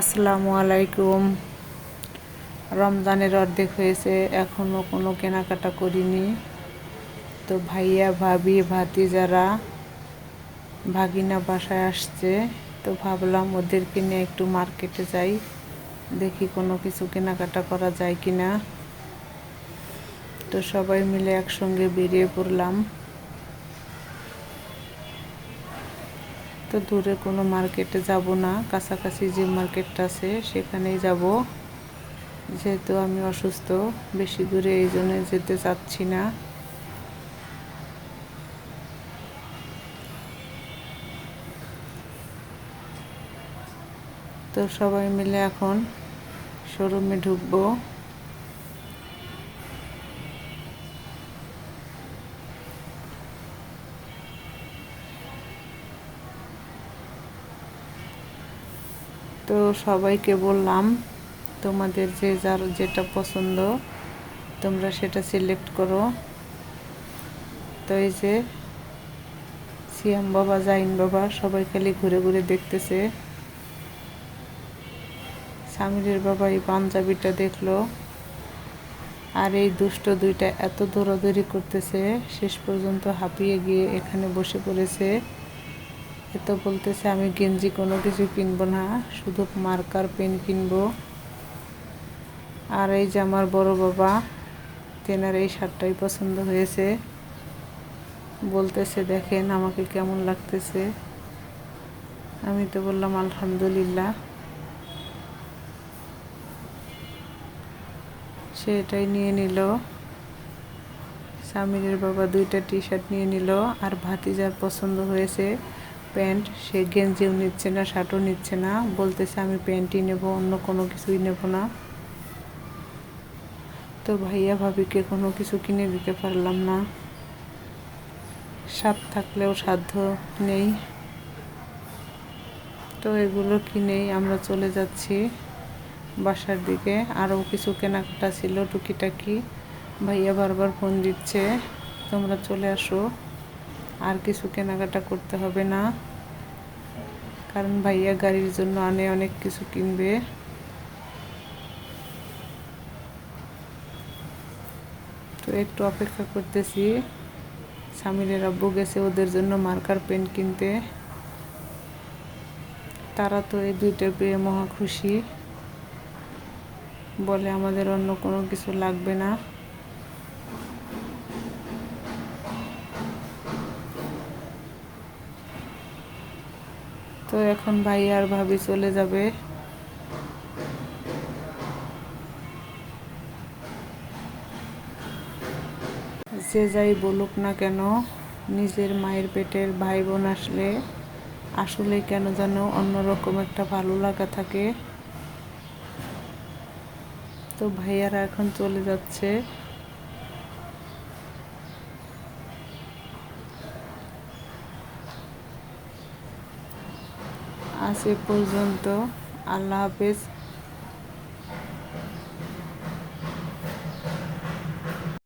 আসসালামু আলাইকুম। রমজানের অর্ধেক হয়েছে এখনও কোনো কেনাকাটা করিনি। তো ভাইয়া, ভাবি ভাতি যারা ভাগিনা বাসায় আসছে, তো ভাবলাম ওদেরকে নিয়ে একটু মার্কেটে যাই, দেখি কোনো কিছু কেনাকাটা করা যায় কি না তো সবাই মিলে একসঙ্গে বেরিয়ে পড়লাম। তো দূরে কোনো মার্কেটে যাব না। কাছাকাছি যে মার্কেটটা আছে, সেখানেই যাব। যেহেতু আমি অসুস্থ, বেশি দূরে এই জন্য যেতে চাচ্ছি না। তো সবাই মিলে এখন শোরুমে ঢুকবো। তো সবাইকে বললাম, তোমাদের যে যার যেটা পছন্দ, তোমরা সেটা সিলেক্ট করো। তো এই যে সিয়াম বাবা, জাইন বাবা, সবাই খালি ঘুরে ঘুরে দেখতেছে। সামিরের বাবা এই পাঞ্জাবিটা দেখল। আর এই দুষ্ট দুইটা এত দৌড়াদৌড়ি করতেছে, শেষ পর্যন্ত হাঁপিয়ে গিয়ে এখানে বসে পড়েছে। এত বলতেছে, আমি গেঞ্জি কোনো কিছু কিনবো না, শুধু মার্কার পেন কিনবো। আর এই যে আমার বড় বাবা, তেনার এই শার্টটাই পছন্দ হয়েছে। বলতেছে, দেখেন আমাকে কেমন লাগতেছে। আমি তো বললাম, আলহামদুলিল্লাহ। সে এটাই নিয়ে নিল। সামিরের বাবা দুইটা টি শার্ট নিয়ে নিল, আর ভাতিজার পছন্দ হয়েছে। প্যান্ট, সে গেঞ্জিও নিচ্ছে না, শার্টও নিচ্ছে না, বলতেছে আমি প্যান্টই নেব, অন্য কোনো কিছুই নেব না। তো ভাইয়া ভাবিকে কোনো কিছু কিনে দিতে পারলাম না। স্বাদ থাকলেও সাধ্য নেই। তো এগুলো কিনেই আমরা চলে যাচ্ছি বাসার দিকে। আরও কিছু কেনাকাটা ছিল টুকিটাকি। ভাইয়া বারবার ফোন দিচ্ছে, তোমরা চলে আসো। আর কিছু কেনাকাটা করতে হবে না। কারণ ভাইয়া গাড়ির জন্য আনে, অনেক কিছু কিনবে। তো একটু অপেক্ষা করতেছি। স্বামীর আব্বু গেছে ওদের জন্য মার্কার পেন কিনতে। তারা তো এই দুইটা পেয়ে মহা খুশি। বলে আমাদের অন্য কোনো কিছু লাগবে না। তো এখন ভাই আর ভাবি চলে যাবে। যে যাই বলুক না কেন, নিজের মায়ের পেটের ভাই বোন আসলে আসলে কেন যেন অন্যরকম একটা ভালো লাগা থাকে। তো ভাইয়ারা এখন চলে যাচ্ছে। আজ এ পর্যন্ত আল্লাহ হাফেজ